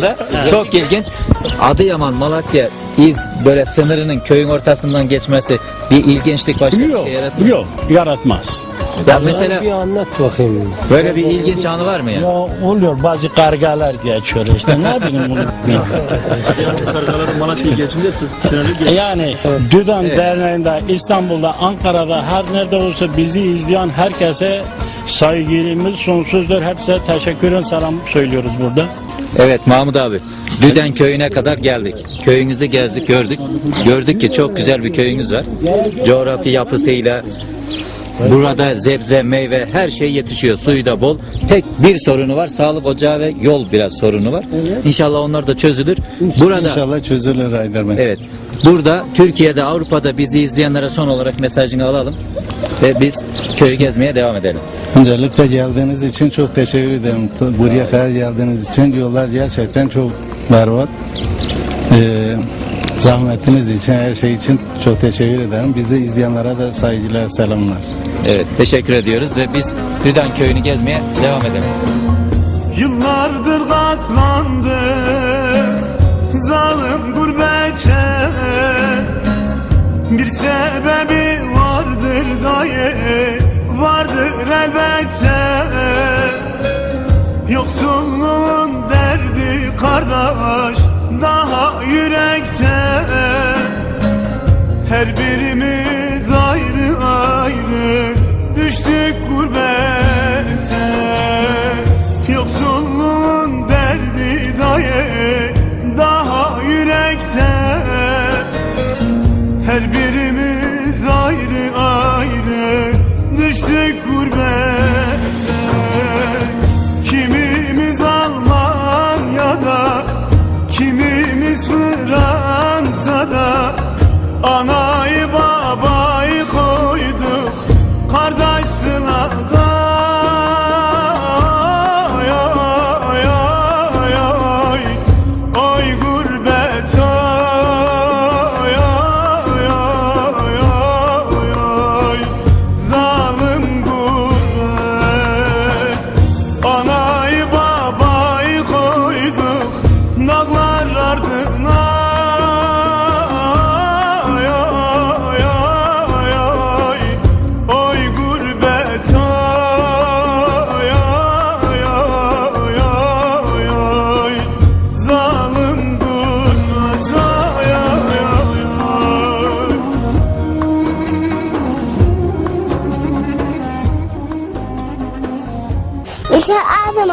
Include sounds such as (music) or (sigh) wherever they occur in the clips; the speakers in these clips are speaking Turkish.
tarafında. Çok ilginç. Adıyaman, Malatya, İz böyle sınırının köyün ortasından geçmesi bir ilginçlik başka bir Yok, şey yaratır mı? yok yaratmaz. Ya mesela Bir anlat bakayım. böyle bir ilginç anı var mı ya? Ya oluyor bazı kargalar geçiyor işte ne bileyim bunu. (laughs) Kargaların Malatya'ya geçince siz sinirli geçin. Yani Düdan Evet. Derneği'nde, İstanbul'da, Ankara'da her nerede olsa bizi izleyen herkese saygımız sonsuzdur. Hepsine teşekkürün selam söylüyoruz burada. Evet Mahmut abi. Düden köyüne kadar geldik. Köyünüzü gezdik, gördük. Gördük ki çok güzel bir köyünüz var. Coğrafi yapısıyla burada zebze, meyve her şey yetişiyor. Suyu da bol. Tek bir sorunu var. Sağlık ocağı ve yol biraz sorunu var. İnşallah onlar da çözülür. Burada İnşallah çözülür Haydar Bey. Evet. Burada Türkiye'de, Avrupa'da bizi izleyenlere son olarak mesajını alalım ve biz köyü gezmeye devam edelim. Öncelikle geldiğiniz için çok teşekkür ederim. Buraya kadar geldiğiniz için yollar gerçekten çok berbat. Ee, zahmetiniz için, her şey için çok teşekkür ederim. Bizi izleyenlere de saygılar, selamlar. Evet, teşekkür ediyoruz ve biz Düden köyünü gezmeye devam edelim. Yıllardır katlandık zalim gurbete Bir sebebi kardeş daha yürekte. Her birimiz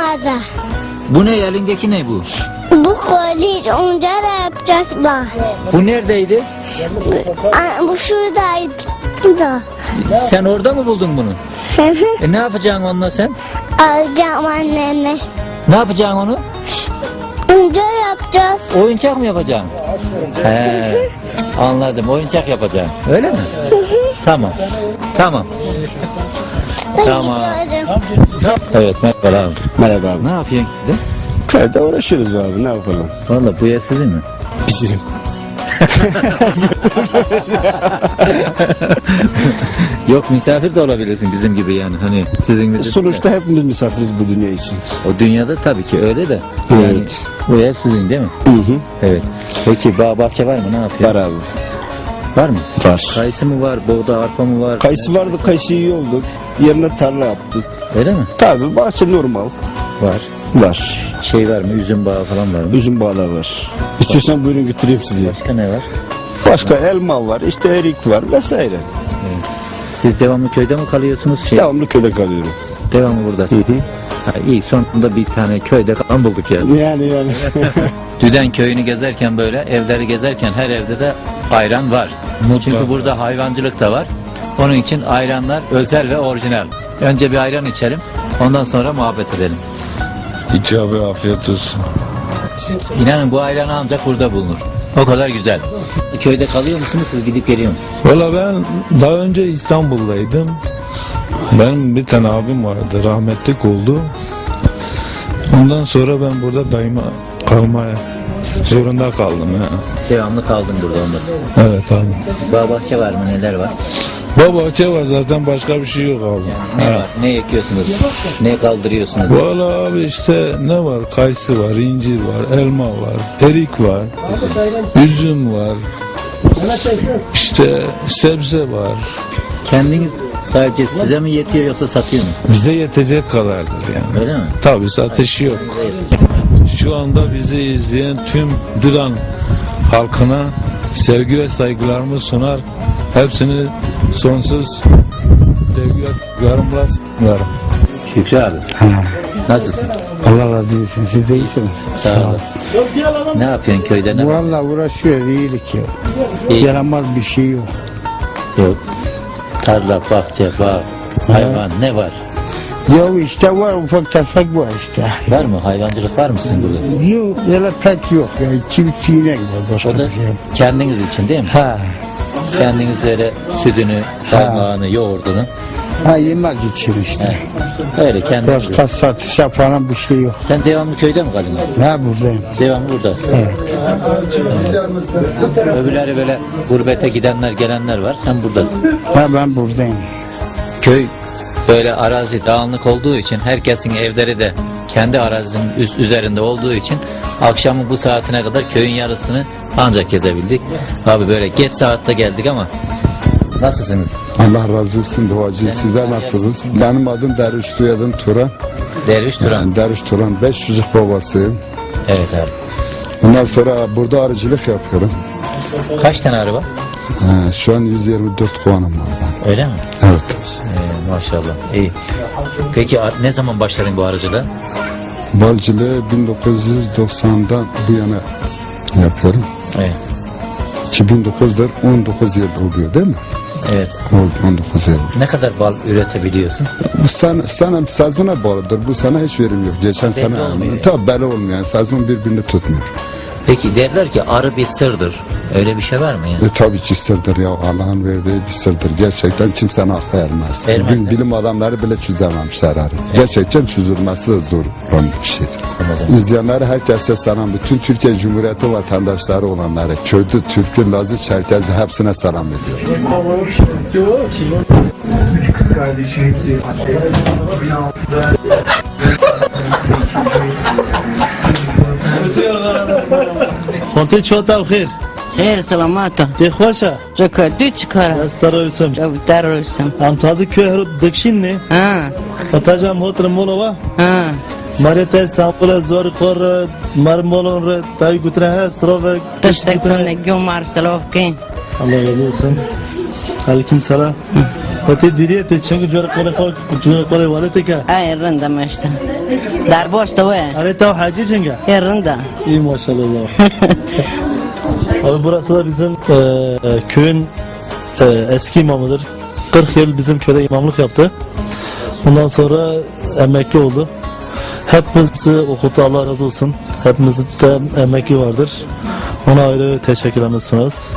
adı. Bu ne elindeki ne bu? Bu kolej onca da yapacaklar. Bu neredeydi? Aa, Bu şuradaydı. Da. Sen orada mı buldun bunu? E ne yapacaksın onunla sen? Alacağım anneme. Ne yapacaksın onu? Onca yapacağız. Oyuncak mı yapacaksın? He, anladım. Oyuncak yapacaksın. Öyle mi? Tamam. Tamam. Ben Tamam. gidiyorum. Evet merhaba abi. Merhaba abi. Ne yapıyorsun? De? Köyde uğraşıyoruz be abi ne yapalım? Valla bu yer sizin mi? Bizim. (laughs) Yok misafir de olabilirsin bizim gibi yani. Hani sizin gibi. Sonuçta hepimiz misafiriz bu dünya için. O dünyada tabii ki öyle de. Yani Evet. bu ev sizin değil mi? Hı hı. Evet. Peki bağ bahçe var mı? Ne yapıyor? Var abi. Var mı? Var. Kayısı mı var? Buğda, arpa mı var? Kayısı vardı kayısı iyi oldu. Yerine tarla yaptık. Öyle mi? Tabii bahçe normal. Var. Var. Şey var mı? Üzüm bağı falan var mı? Üzüm bağlar var. İstiyorsan buyurun götüreyim sizi. Başka ne var? Başka elma var, işte erik var vesaire. Siz devamlı köyde mi kalıyorsunuz? Şey, Devamlı köyde kalıyorum. devamlı buradasınız. Hı hı. Ha, iyi sonunda bir tane köyde kalan bulduk yani. Yani yani. (laughs) Düden köyünü gezerken böyle evleri gezerken her evde de ayran var. Çünkü burada hayvancılık da var. Onun için ayranlar özel ve orijinal. Önce bir ayran içelim. Ondan sonra muhabbet edelim. İç abi afiyet olsun. İnanın bu ayran ancak burada bulunur. O kadar güzel. Köyde kalıyor musunuz siz gidip geliyor musunuz? Valla ben daha önce İstanbul'daydım. Benim bir tane abim vardı rahmetlik oldu. Ondan sonra ben burada daima kalmaya zorunda kaldım ya. Devamlı kaldım burada olmasın. Evet abi. Bağ bahçe var mı neler var? Bu bahçe var zaten başka bir şey yok abi. Ne var? Ne ekiyorsunuz? Ne kaldırıyorsunuz? Valla abi işte ne var? Kayısı var, incir var, elma var, erik var, üzüm var. İşte sebze var. Kendiniz sadece size mi yetiyor yoksa satıyor mu? Bize yetecek kadardır yani. Öyle mi? Tabii satışı yok. Şu anda bizi izleyen tüm Düdan halkına sevgi ve saygılarımı sunar. Hepsini sonsuz sevgi ve saygılarımla sunarım. Şükrü abi. Nasılsın? Allah razı olsun. Siz de iyisiniz. Sağ olasın. Ne yapıyorsun köyde ne? Valla uğraşıyoruz iyilik yok. İyi. Yaramaz bir şey yok. Yok. Tarla, bahçe, bağ, hayvan ne var? Ya işte var ufak tefek var işte. Var mı? Hayvancılık var mısın burada? Yok öyle pek yok ya. Çift iğnek var başka O da bir şey yok. kendiniz için değil mi? Ha. Kendiniz öyle sütünü, kaymağını, yoğurdunu. Ha yemek için işte. Öyle kendiniz. Başka satışa falan bir şey yok. Sen devamlı köyde mi kalıyorsun? Ha buradayım. Devamlı buradasın. Evet. Öbürleri böyle gurbete gidenler gelenler var. Sen buradasın. Ha ben buradayım. Köy böyle arazi dağınık olduğu için herkesin evleri de kendi arazinin üst üzerinde olduğu için akşamın bu saatine kadar köyün yarısını ancak gezebildik. Abi böyle geç saatte geldik ama nasılsınız? Allah razı olsun duacı. Sizler nasılsınız? Benim adım Derviş soyadım Turan. Derviş Turan. Yani Derviş Turan. Beş çocuk babasıyım. Evet abi. Ondan sonra burada arıcılık yapıyorum. Kaç tane araba? Ha, şu an 124 puanım var. Öyle mi? Evet. Ee, maşallah. İyi. Peki ne zaman başladın bu arıcılığa? Balcılığı 1990'dan bu yana yapıyorum. Evet. 2009'da 19 yılda oluyor değil mi? Evet. Oldu 19 yıl. Ne kadar bal üretebiliyorsun? Bu sene, sene sezona bağlıdır. Bu sene hiç verim yok. Geçen sene tabii belli olmuyor. Yani sezon birbirini tutmuyor. Peki derler ki arı bir sırdır. Öyle bir şey var mı yani? E, tabii ki sırdır ya Allah'ın verdiği bir sırdır. Gerçekten kimsenin aklı ermez. ermez Bugün bilim adamları bile çözememişler arı. Evet. Gerçekten çözülmesi de zor olan bir şeydir. Anladım. İzleyenleri herkes selam. Bütün Türkiye Cumhuriyeti vatandaşları olanları, Kürdü, Türk'ü, Lazı, Çerkezi hepsine selam ediyorum. kardeşimizi Fatih Çoğatav Xir خیر سلامت دی خوشه رکا دو چکاره دستار اوسم جو در روسم هم تازه که هرو دکشین نه ها و تاجم هوتر مولو و ها ماری تا سامپل زور خور مار مولو ر تای گتره ها سرو و تشتک تون نگیو مار سلاف کن Allah razı olsun. Aleyküm selam. Öte diriye te çünkü jor kore kore jor kore vale te ka. های رنده مشتا در باش تو Are ta hacı cenga. های رنده İyi maşallah. Abi burası da bizim e, köyün e, eski imamıdır. 40 yıl bizim köyde imamlık yaptı. Ondan sonra emekli oldu. Hepimizi okuttu Allah razı olsun. Hepimizin de emekli vardır. Ona ayrı teşekkürlerimizi sunarız.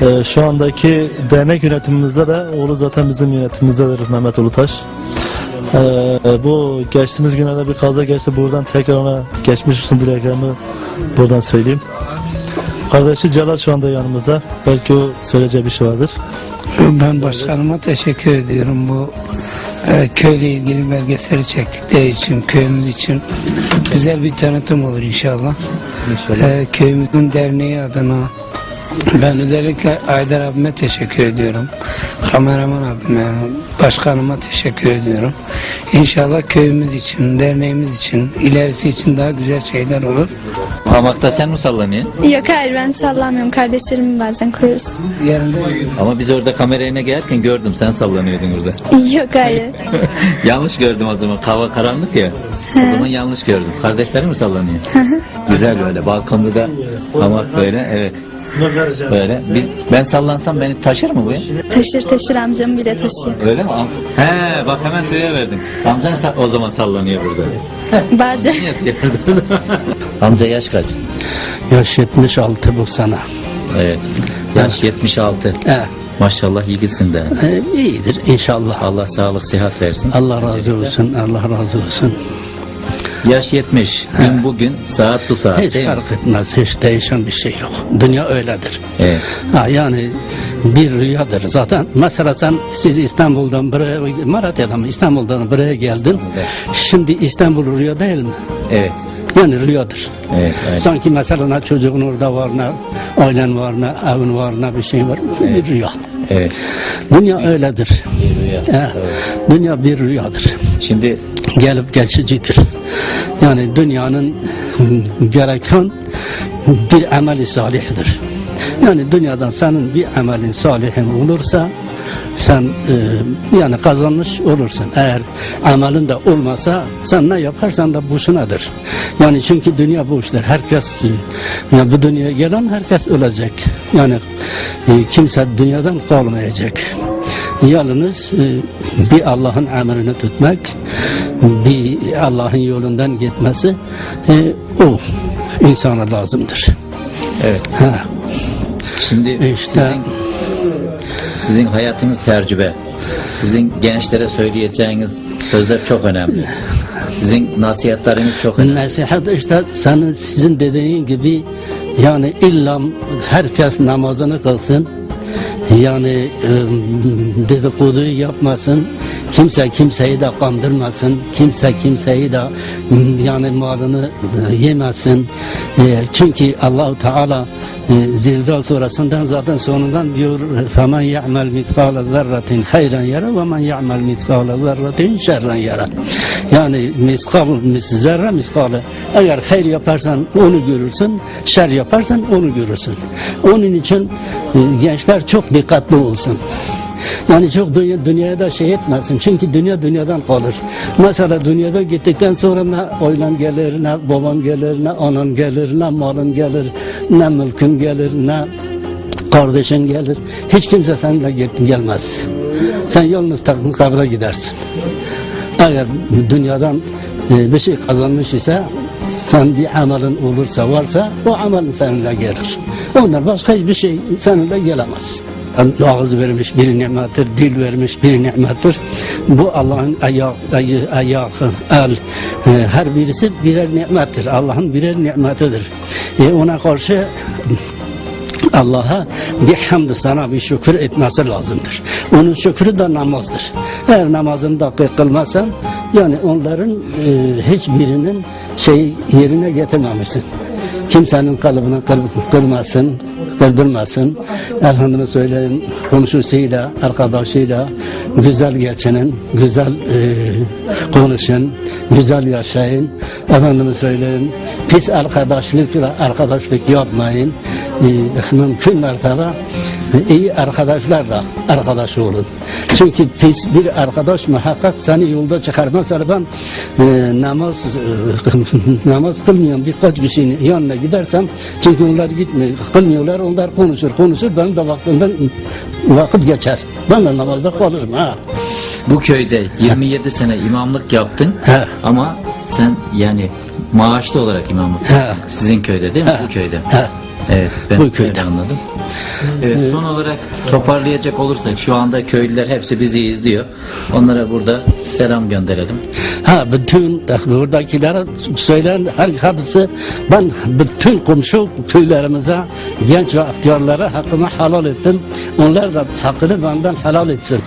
E, şu andaki dernek yönetimimizde de oğlu zaten bizim yönetimimizdedir Mehmet Ulutaş. E, bu geçtiğimiz günlerde bir kaza geçti. Buradan tekrar ona geçmiş olsun dileklerimi buradan söyleyeyim. Kardeşi Celal şu anda yanımızda. Belki o söyleyeceği bir şey vardır. Ben başkanıma teşekkür ediyorum bu e, köyle ilgili belgeseli çektikleri için, köyümüz için güzel bir tanıtım olur inşallah. E, köyümüzün derneği adına ben özellikle Aydar abime teşekkür ediyorum. Kameraman abime, başkanıma teşekkür ediyorum. İnşallah köyümüz için, derneğimiz için, ilerisi için daha güzel şeyler olur. Hamakta sen mi sallanıyorsun? Yok hayır ben sallamıyorum. Kardeşlerimi bazen koyuyoruz. Yerinde Ama biz orada kameraya gelirken gördüm sen sallanıyordun orada. Yok hayır. (laughs) yanlış gördüm o zaman. Hava karanlık ya. O zaman yanlış gördüm. Kardeşleri mi sallanıyor? Güzel böyle. Balkonda da hamak böyle. Evet. Böyle. Biz ben sallansam beni taşır mı bu ya? taşır taşır amcam bile taşıyor. Öyle mi? Am- He bak hemen tüye verdin. Amcan sa- o zaman sallanıyor burada. (laughs) Bazen. (laughs) Amca yaş kaç? yaş 76 bu sana. Evet. Yaş 76. He, Maşallah yiğitsin de. e, iyidir inşallah. Allah sağlık sıhhat versin. Allah razı olsun, Allah razı olsun. Yaş 70. Gün bugün, saat bu saat Hiç fark etmez. Hiç değişen bir şey yok. Dünya öyledir. Evet. Ha, yani bir rüyadır zaten. Mesela sen siz İstanbul'dan buraya, Malatya'dan mı İstanbul'dan buraya geldin. Şimdi İstanbul rüya değil mi? Evet. Yani rüyadır. Evet. evet. Sanki mesela çocuğun orada var, ne ailen var, ne evin var, ne bir şey var. Bir rüya. Evet. Dünya öyledir. Rüya. Ha, dünya bir rüyadır. Şimdi Gelip geçicidir. Yani dünyanın gereken bir ameli salihdir. Yani dünyadan senin bir amelin salihin olursa sen e, yani kazanmış olursun. Eğer amelin de olmasa sen ne yaparsan da boşunadır. Yani çünkü dünya işler. Herkes yani bu dünyaya gelen herkes ölecek. Yani e, kimse dünyadan kalmayacak. Yalnız e, bir Allah'ın emrini tutmak, bir Allah'ın yolundan gitmesi e, o insana lazımdır. evet. Ha, Şimdi İşte- sizin, sizin hayatınız tecrübe. Sizin gençlere söyleyeceğiniz sözler çok önemli. Sizin nasihatlarınız çok önemli. Nasihat işte senin sizin dediğin gibi yani illa herkes namazını kılsın. Yani e, dedikodu yapmasın. Kimse kimseyi de kandırmasın. Kimse kimseyi de yani malını e, yemesin. E, çünkü Allahu Teala e, Zilzal surasından zaten sonundan diyor فَمَنْ يَعْمَلْ مِثْقَالَ ذَرَّةٍ خَيْرًا يَرَى وَمَنْ يَعْمَلْ مِثْقَالَ ذَرَّةٍ شَرًّا يَرَى Yani miskal, mis, zerre miskalı. Eğer hayır yaparsan onu görürsün, şer yaparsan onu görürsün. Onun için e, gençler çok dikkatli olsun. Yani çok dünya, dünyaya da şey etmesin. Çünkü dünya dünyadan kalır. Mesela dünyada gittikten sonra ne oylan gelir, ne baban gelir, ne anan gelir, ne malın gelir, ne mülkün gelir, ne kardeşin gelir. Hiç kimse seninle gel- gelmez. Sen yalnız takım kabre gidersin. Eğer dünyadan e, bir şey kazanmış ise sen bir amelin olursa varsa o amelin seninle gelir. Onlar başka hiçbir şey seninle gelemez. Ağız vermiş bir nimettir, dil vermiş bir nimettir. Bu Allah'ın ayak, ayı, ayağı, el, e, her birisi birer nimettir. Allah'ın birer nimetidir. E, ona karşı Allah'a bir hamd sana bir şükür etmesi lazımdır. Onun şükrü de namazdır. Eğer namazını da kılmazsan yani onların e, hiçbirinin şey yerine getirmemişsin. Kimsenin kalbine kır, kırmasın, kırdırmasın. Elhamdülillah söyleyeyim konuşusuyla, arkadaşıyla güzel geçinin, güzel e, konuşun, güzel yaşayın. Efendime söyleyeyim pis arkadaşlıkla arkadaşlık yapmayın. E, mümkün mertebe iyi arkadaşlarla arkadaş olun. Çünkü pis bir arkadaş muhakkak seni yolda çıkar. Mesela ben e, namaz e, (laughs) namaz kılmayan birkaç kişinin yanına gidersem çünkü onlar gitmiyor, kılmıyorlar, onlar konuşur, konuşur. Benim de vaktimden vakit geçer. Ben de namazda kalırım. Ha. Bu köyde 27 sene imamlık yaptın ama sen yani maaşlı olarak imamlık yaptın. Sizin köyde değil mi? Bu köyde. Evet ben Bu köyde. anladım. Evet, son olarak toparlayacak olursak şu anda köylüler hepsi bizi izliyor. Onlara burada selam gönderelim. Ha bütün buradakilere söyleyen her hepsi ben bütün komşu köylerimize genç ve ihtiyarlara hakkımı helal ettim. Onlar da hakkını benden helal etsin.